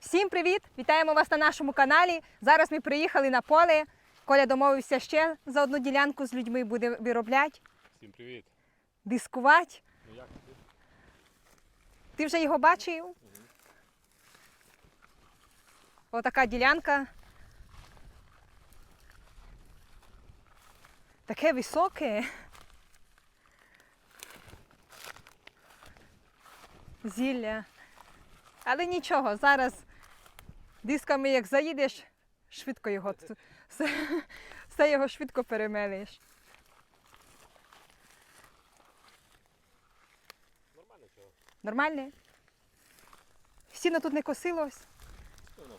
Всім привіт! Вітаємо вас на нашому каналі. Зараз ми приїхали на поле. Коля домовився ще за одну ділянку з людьми, буде виробляти, Всім привіт. дискувати. Ну як ти? Ти вже його бачив? Отака ділянка. Таке високе. Зілля. Але нічого, зараз дисками як заїдеш, швидко його все, все його швидко перемелиш. Нормально чого? Нормальне? Сіно тут не косилось.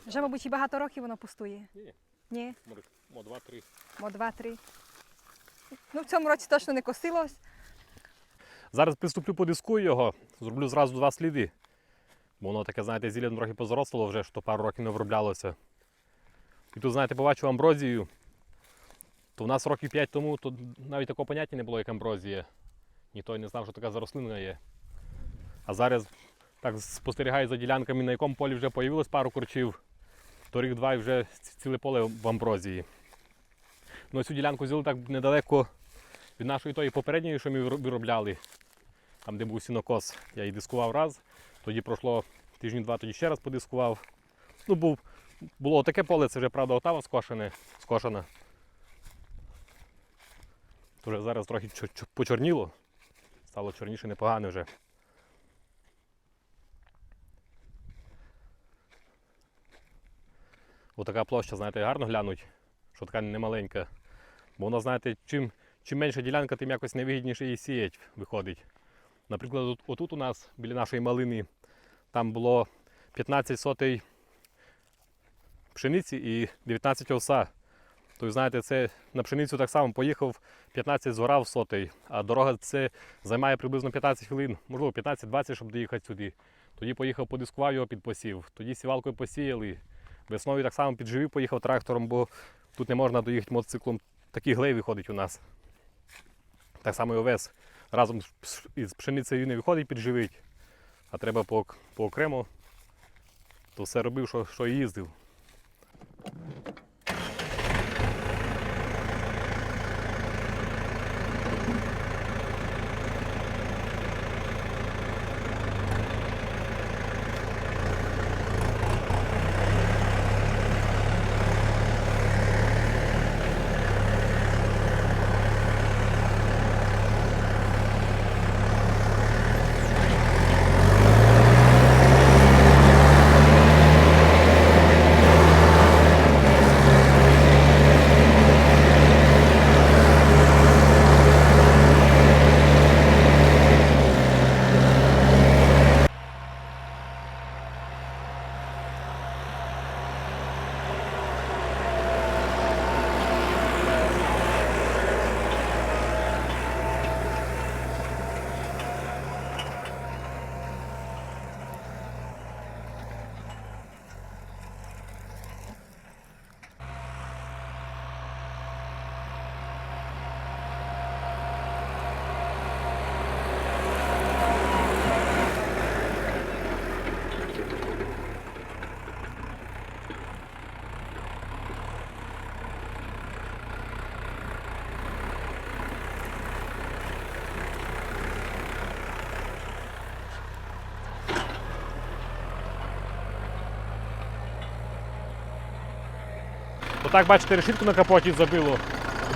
Вже, мабуть, і багато років воно пустує. Ні. Ні, мо два-три. мо два-три. Ну, в цьому році точно не косилось. Зараз приступлю по диску його, зроблю зразу два сліди. Воно таке, знаєте, зілля трохи позросло вже, що пару років не вроблялося. І тут, знаєте, побачив амброзію. То в нас років 5 тому то навіть такого поняття не було, як амброзія. Ніхто не знав, що така за рослина є. А зараз так спостерігаю за ділянками, на якому полі вже появилось пару корчів, то рік-два і вже ціле поле в амброзії. Ну, цю ділянку взяли так недалеко від нашої тої попередньої, що ми виробляли, там, де був сінокос, я її дискував раз, тоді пройшло тижні два, тоді ще раз подискував. Ну, був, було таке поле, це вже правда отава скошене, скошена. То зараз трохи чо- чо- почорніло. Стало чорніше непогане вже. Отака площа, знаєте, гарно глянуть, що така немаленька. Бо вона, знаєте, чим, чим менша ділянка, тим якось невигідніше її сіять виходить. Наприклад, от- отут у нас біля нашої малини там було 15 сотей пшениці і 19 овса. Тобто, знаєте, це на пшеницю так само поїхав 15 зорав сотей, а дорога це займає приблизно 15 хвилин, можливо 15-20, щоб доїхати сюди. Тоді поїхав, подискував його під посів, тоді сівалкою посіяли. Весною так само підживив, поїхав трактором, бо тут не можна доїхати мотоциклом. Такий глей виходить у нас. Так само і овес. Разом із пшеницею не виходить підживить, а треба по, по окремо. То все робив, що, що їздив. Отак, бачите, решітку на капоті забило.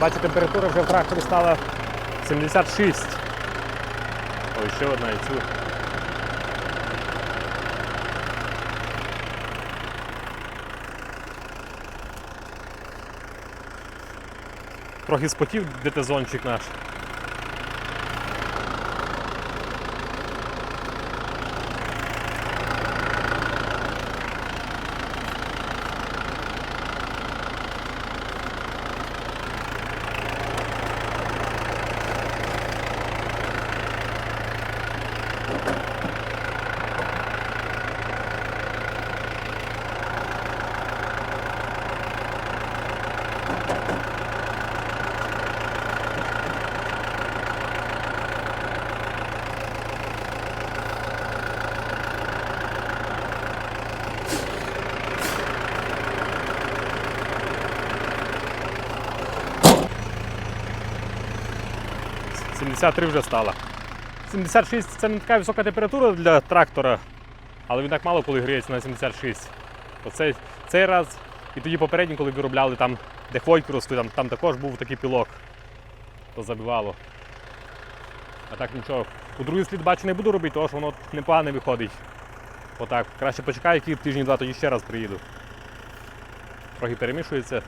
Бачите, температура вже в тракторі стала 76. Ой, ще одна і цю. Трохи спотів ДТ-зончик наш. 73 вже стала. 76 це не така висока температура для трактора, але він так мало коли гріється на 76. Оцей цей раз і тоді попередній, коли виробляли там, де хвойки росли, там, там також був такий пілок. То забивало. А так нічого. У другий слід бачу не буду робити, тому що воно непогано виходить. Отак. Краще почекаю які тижні два, тоді ще раз приїду. Трохи перемішується.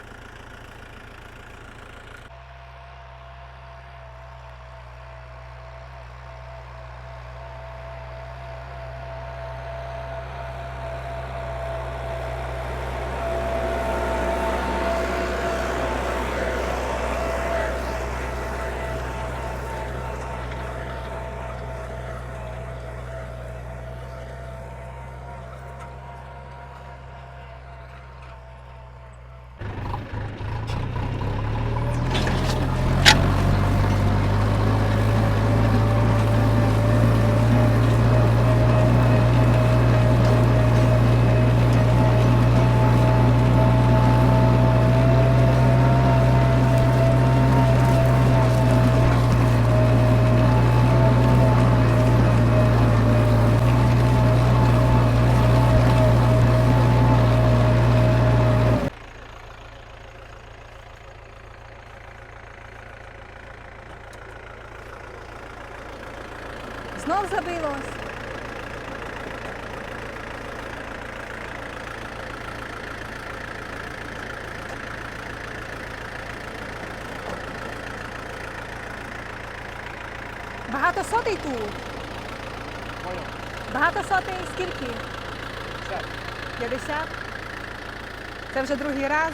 Багато сотий тут. Багато сотий скільки? 50. Це вже другий раз.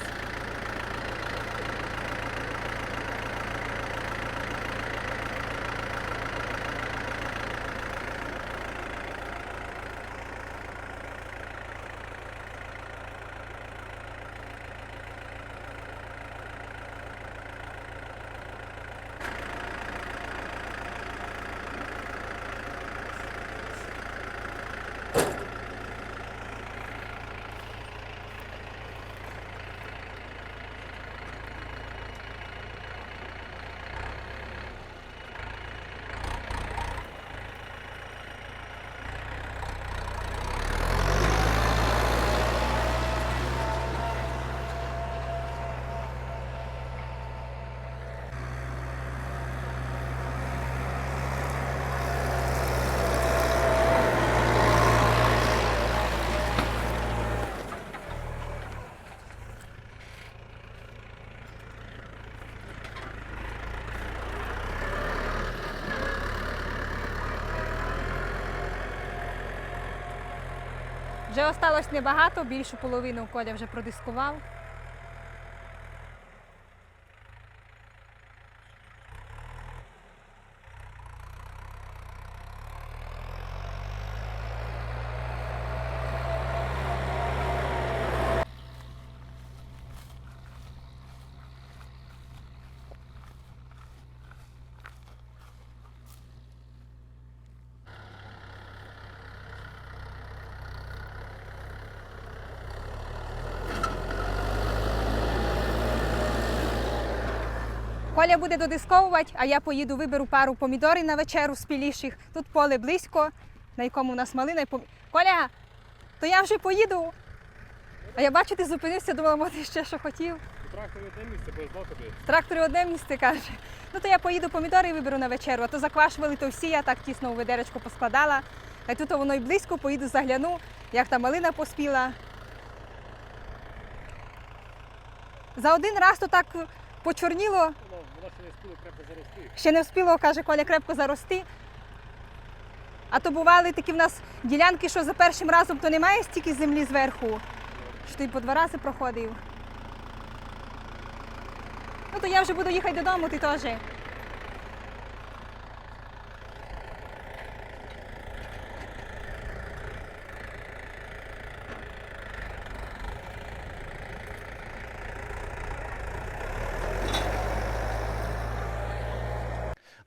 Осталось небагато, більшу половину Коля вже продискував. Коля буде додисковувати, а я поїду виберу пару помідорів на вечеру спіліших. Тут поле близько, на якому у нас малина. і пом- Коля, то я вже поїду. А я бачу, ти зупинився, думала, може ще що хотів. Трактор одне місце без тобі. В тракторі одне місце каже. Ну то я поїду помідори і виберу на вечеру. А то заквашували, то всі, я так тісно у ведеречко поскладала. А тут воно й близько, поїду загляну, як та малина поспіла. За один раз то так почорніло, Воно, воно ще не встигло крепко зарости. ще не встигло, каже Коля, крепко зарости. А то бували такі в нас ділянки, що за першим разом то немає стільки землі зверху, що ти по два рази проходив. Ну то я вже буду їхати додому, ти теж.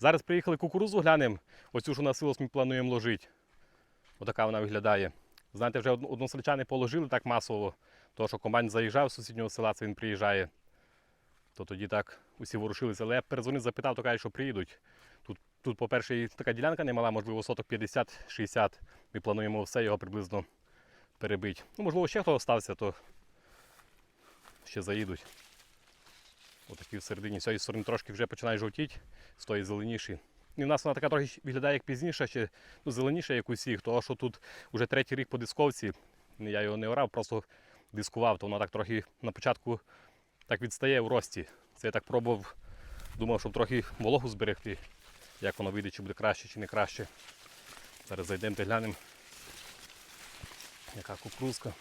Зараз приїхали кукурузу глянемо. Оцю ж у нас силос ми плануємо ложити. Отака вона виглядає. Знаєте, вже односельчани положили так масово, тому що комбайн заїжджав з сусіднього села, це він приїжджає. То тоді так усі ворушилися. Але я перезвонив, запитав, то кажуть, що приїдуть. Тут Тут, по-перше, така ділянка немала, можливо, соток 50-60. Ми плануємо все його приблизно перебити. Ну, можливо, ще хто остався, то ще заїдуть. Отакі всередині. З цієї сторони трошки вже починає жовтіти, з тої зеленіші. І в нас вона така трохи виглядає як пізніша, ще ну, зеленіша, як усіх, тому що тут вже третій рік по дисковці. Я його не орав, просто дискував, то воно так трохи на початку так відстає в рості. Це я так пробував, думав, щоб трохи вологу зберегти, як воно вийде, чи буде краще, чи не краще. Зараз зайдемо та глянемо, яка кукурузка.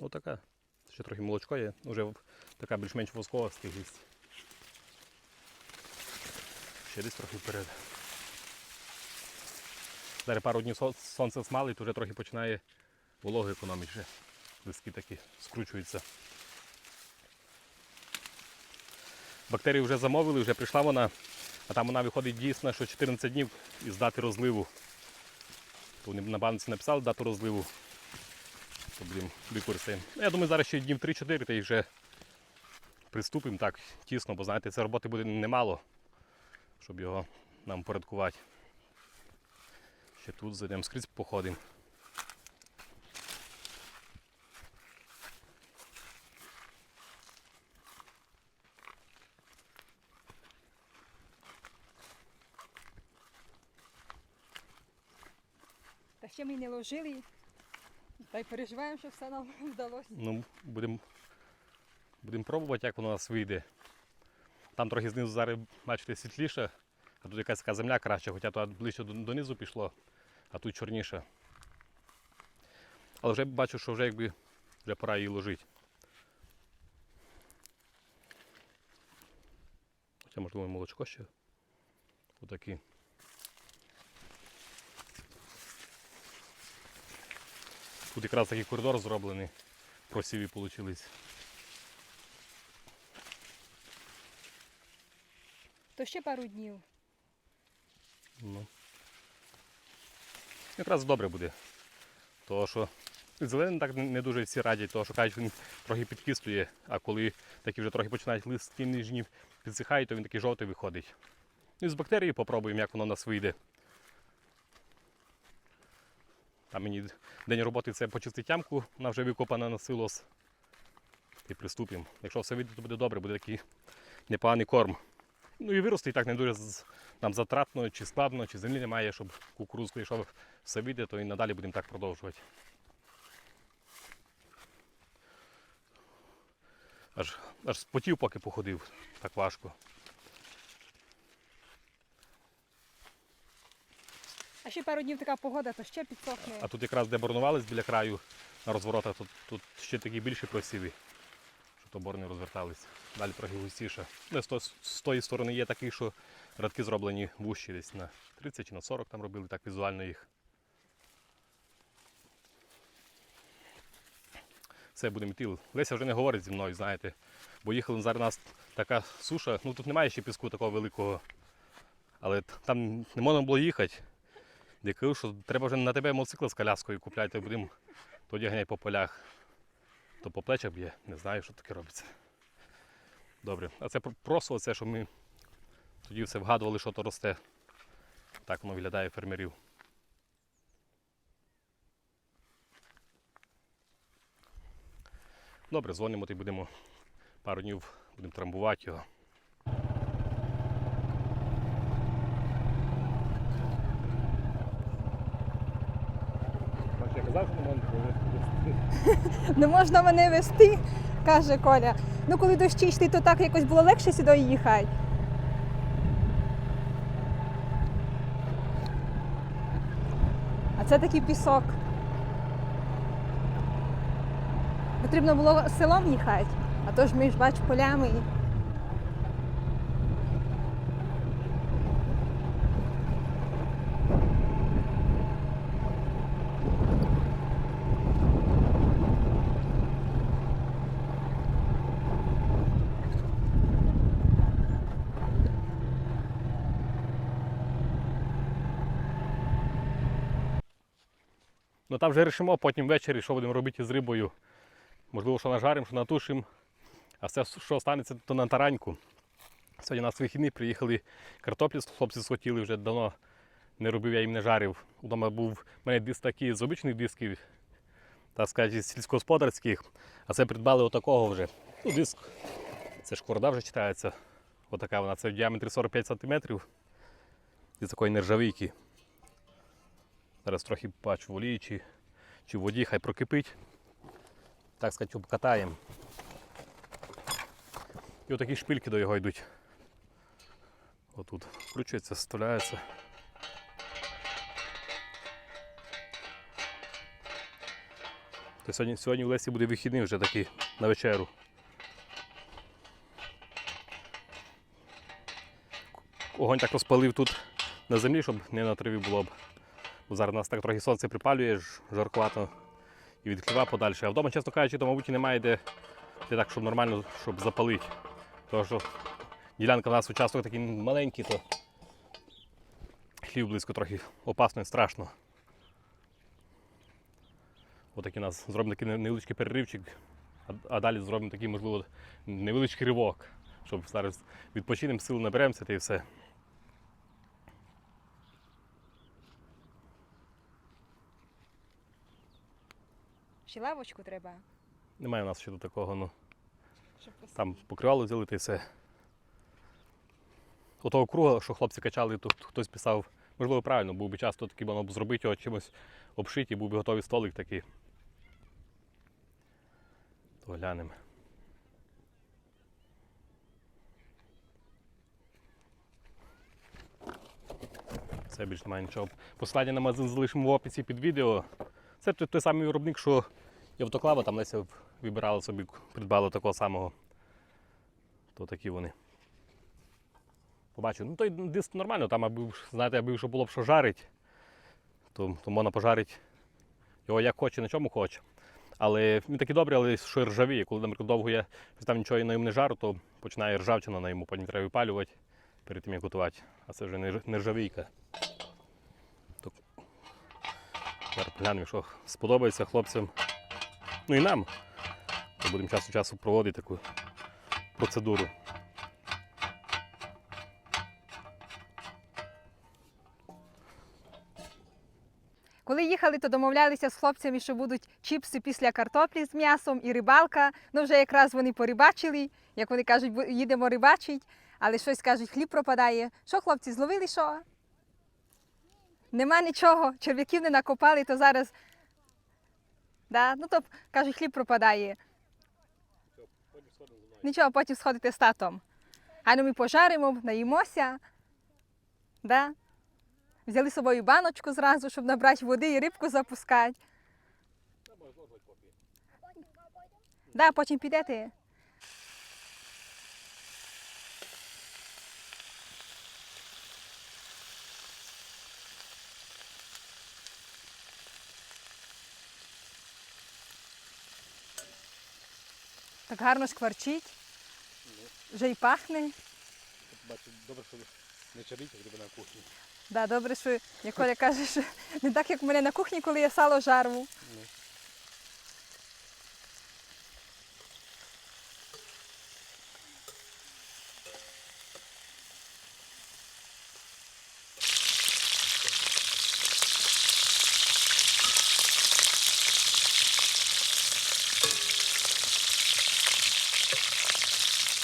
Ну така. Ще трохи молочко є, вже така більш-менш воскова стиглість. Ще десь трохи вперед. Зараз пару днів сонце смалить, вже трохи починає вологи економити. Листки такі скручуються. Бактерію вже замовили, вже прийшла вона, а там вона виходить дійсно, що 14 днів із дати розливу. Вони на банці написали дату розливу будемо використаємо. Ну, Я думаю, зараз ще днів 3-4 та й вже приступимо так тісно, бо знаєте, це роботи буде немало, щоб його нам порядкувати. Ще тут зайдемо скрізь походимо. Та ще ми не ложили. Та й переживаємо, що все нам вдалося. Ну, будемо будем пробувати, як воно у нас вийде. Там трохи знизу зараз, бачите, світліше, а тут якась така земля краща, хоча тут ближче донизу пішло, а тут чорніше. Але вже бачу, що вже якби вже пора її ложити. Хоча можливо молочко ще. Отакі. Тут якраз такий коридор зроблений. Просіві вийшли. То ще пару днів. Ну. Якраз добре буде. Того, що зелений так не дуже всі радять, тому що кажуть, він трохи підкислює, а коли такі вже трохи починають листки нижні підсихають, то він такий жовтий виходить. Ну, І з бактерії попробуємо, як воно у нас вийде. Там мені день роботи це почистити ямку, вона вже викопана на силос. І приступимо. Якщо все вийде, то буде добре, буде такий непоганий корм. Ну і вирости і так не дуже нам затратно, чи складно, чи землі немає, щоб кукурузку, якщо все вийде, то і надалі будемо так продовжувати. Аж, аж спотів, поки походив, так важко. А ще пару днів така погода, то ще підсохне. А тут якраз де борнувались біля краю на розворотах, тут, тут ще такі більші просіви, що то борни розвертались. Далі трохи густіше. Ну, з, то- з тої сторони є такий, що радки зроблені вущі десь на 30 чи на 40 там робили, так візуально їх. Все, будемо йти. Леся вже не говорить зі мною, знаєте. Бо їхали зараз у нас така суша, ну тут немає ще піску такого великого. Але там не можна було їхати. Я кажу, що треба вже на тебе мотоцикл з коляскою купляти, будемо тоді ганяти по полях. То по плечах б'є, не знаю, що таке робиться. Добре. А це просто це, що ми тоді все вгадували, що то росте. Так воно виглядає фермерів. Добре, дзвонимо і будемо пару днів будемо трамбувати його. Я казав, що не можна Не можна мене вести, каже Коля. Ну коли дощі йшли, то так якось було легше сюди їхати. А це такий пісок. Потрібно було селом їхати, а то ж ми ж бач полями. Ну там вже рішимо потім ввечері, що будемо робити з рибою. Можливо, що нажаримо, що натушимо. А все, що станеться, то на тараньку. Сьогодні у нас вихідні, приїхали картоплі, хлопці схотіли вже давно не робив, я їм не жарив. Удома був у мене диск такий з обичних дисків, так сказати, сільськогосподарських, а це придбали отакого вже. Ну, диск, це шкорда вже читається. Отака вона, це в діаметрі 45 см. Із такої нержавійки. Зараз трохи бачу в олії чи, чи воді, хай прокипить. Так сказати, обкатаємо. І отакі шпильки до його йдуть. Отут вкручується, вставляється. То сьогодні, сьогодні в Лесі буде вихідний вже такий на вечеру. Огонь так розпалив тут на землі, щоб не на траві було б. Бо зараз нас так трохи сонце припалює, жаркувато і від хліба подальше. А вдома, чесно кажучи, то, мабуть, немає де, де так, щоб нормально щоб запалити. Тому що ділянка в нас участок такий маленький, то хлів близько трохи опасно і страшно. Отакий у нас зробимо такий невеличкий переривчик, а, а далі зробимо такий, можливо, невеличкий ривок, щоб зараз відпочинемо, сили наберемося та і все. Ще лавочку треба. Немає у нас ще до такого, ну. Щоб Там покривало взяли та й все. Отого круга, що хлопці качали, то хтось писав, можливо, правильно, був би часто такий воно б зробити його чимось обшити, і був би готовий столик такий. То глянемо. Це більше немає нічого. Посилання на магазин залишимо в описі під відео. Це той самий виробник, що і автоклава, там Леся вибирала собі, придбала такого самого. То такі вони. Побачу. Ну той диск нормально, там аби, знаєте, аби вже було б що жарить, то, то можна пожарити його як хоче, на чому хоче. Але він такий добрий, але що ржавіє. Коли, наприклад, довго я там нічого на ньому не жару, то починає ржавчина на йому, потім треба випалювати перед тим, як готувати. А це вже не, ржавійка. Зараз поглянемо, що сподобається хлопцям. Ну і нам. То будемо час від часу проводити таку процедуру. Коли їхали, то домовлялися з хлопцями, що будуть чіпси після картоплі з м'ясом і рибалка. Ну вже якраз вони порибачили, як вони кажуть, їдемо рибачить, але щось кажуть, хліб пропадає. Що хлопці, зловили що? Нема нічого, черв'яків не накопали, то зараз. Да? Ну то кажуть, хліб пропадає. Нічого, потім сходити з татом. А ну ми пожаримо, наїмося. Да? Взяли з собою баночку зразу, щоб набрати води і рибку запускати. Да, потім підете. Так гарно шкварчить. Вже й пахне. Бачу, добре, що не чарите як на кухні. Да, добре, що Ніколя Коля каже, що не так, як в мене на кухні, коли я сало жарву.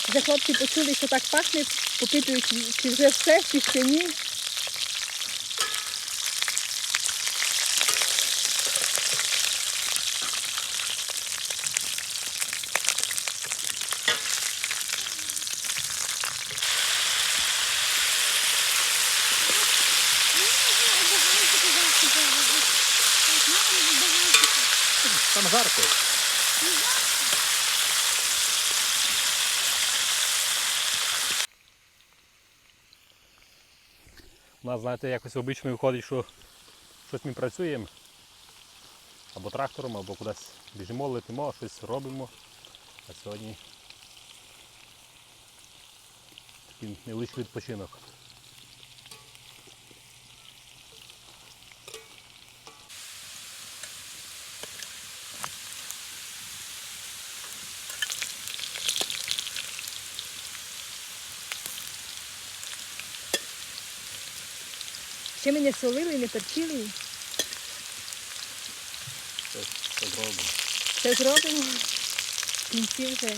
Вже хлопці почули, що так пахне, попитують, чи вже все, чи ще ні. Знаєте, якось обично виходить, що щось ми працюємо. Або трактором, або кудись біжимо, летимо, щось робимо. А сьогодні такий невеличкий відпочинок. Ще ми не солили, не перчили. Це зробимо. Все зробимо. В кінці вже.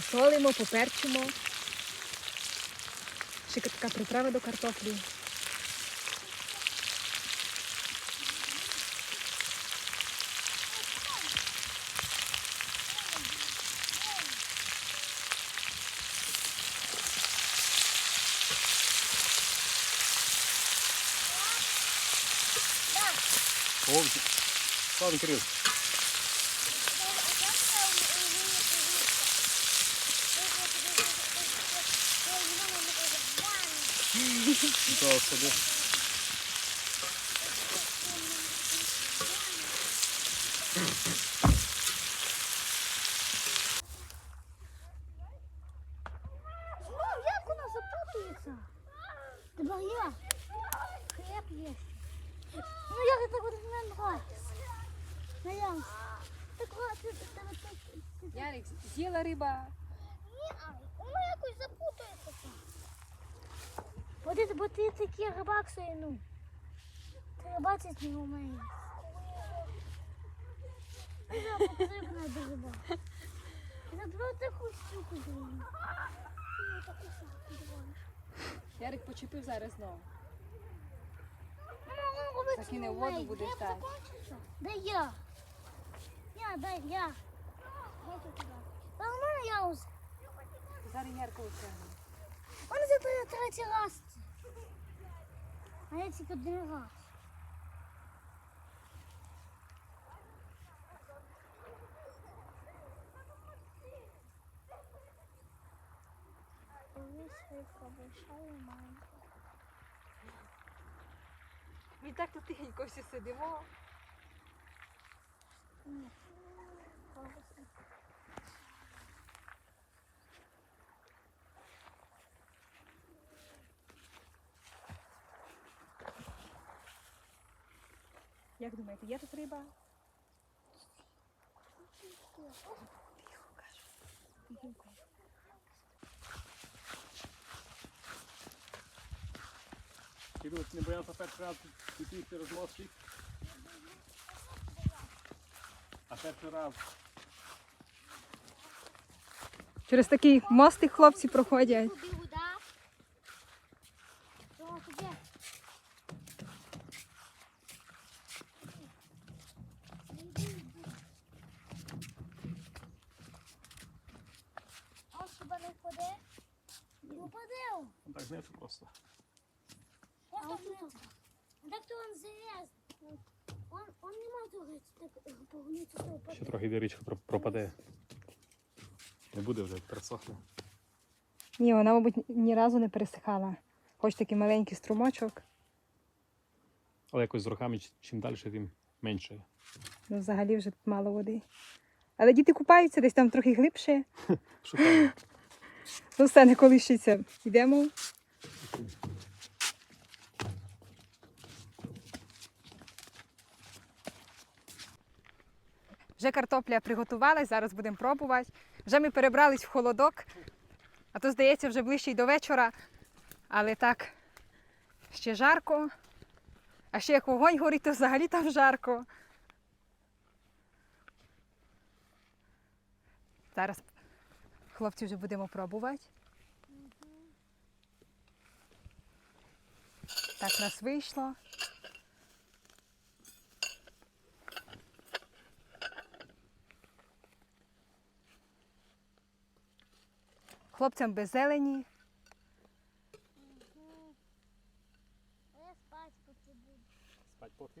Посолимо, поперчимо. Ще така приправа до картоплі. О, Слава Кирил. Нічого собі. Ну, як вона запутується? Тепер я. Хліб є. Ну, як так от не нравиться. Ну, я. Так от, ти, ти, ти, ти, ти. Ярик, з'їла риба. Ні, а воно якось запутується там. Бо ти, бо ти такий рибак свій, ну. Ти рибачить не вмієш. Потрібна рибака. Забрав таку штуку. Ну, дивну. Ярик почепив зараз знову. Ну, Закине в воду, буде ждати. Дай я. Я, дай я. А у мене я уже. Зараз Ярко витягне. Он задає третій раз. А я тільки один раз. Ми так тут тихенько всі сидимо. Ні. Як думаєте, є тут риба? Кирил, не боявся перший раз піти через мостик? А перший раз Через такий мостик хлопці проходять. Тобі вода. Що тобі? А хіба не впаде? Впаде. ну, так знаєш просто. А он Так то он залез. Он, он не може так погнути, що Ще впаде. трохи де річка про- пропаде. Не буде вже, пересохне. Ні, вона, мабуть, ні разу не пересихала. Хоч такий маленький струмочок, Але якось з роками ч- чим далі, тим менше. ну взагалі вже тут мало води. Але діти купаються десь там трохи глибше. Шукаю. Ну все не колишиться. Йдемо. Вже картопля приготувалась, зараз будемо пробувати. Вже ми перебрались в холодок, а то, здається, вже ближче й до вечора. Але так, ще жарко. А ще як вогонь горить, то взагалі там жарко. Зараз хлопці вже будемо пробувати. Так в нас вийшло. Хлопцям без зелені. А я спать поки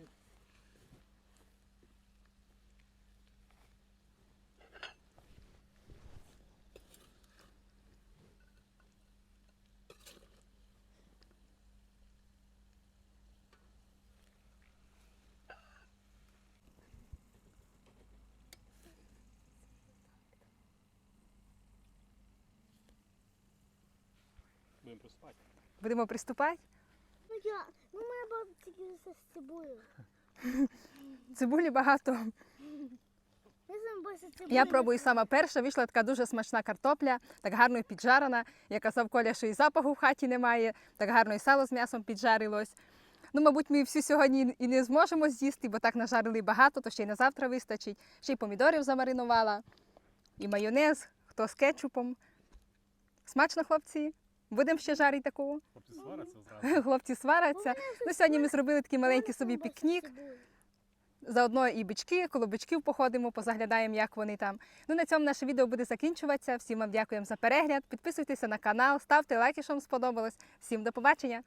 Будемо приступати. Будемо приступати. Ну я, ну моя баба тільки з цибулею. Цибулі багато. Я пробую сама перша. Вийшла така дуже смачна картопля, так гарно піджарена. Я казав Коля, що і запаху в хаті немає, так гарно і сало з м'ясом піджарилось. Ну, мабуть, ми всі сьогодні і не зможемо з'їсти, бо так нажарили багато, то ще й на завтра вистачить. Ще й помідорів замаринувала, і майонез, хто з кетчупом. Смачно, хлопці. Будемо ще жарити такого. Хлопці сваряться зразу. Хлопці сваряться. Ну, сьогодні ми зробили такий маленький собі пікнік. Заодно і бички, коло бичків походимо, позаглядаємо, як вони там. Ну на цьому наше відео буде закінчуватися. Всім вам дякуємо за перегляд. Підписуйтеся на канал, ставте лайки, що вам сподобалось. Всім до побачення!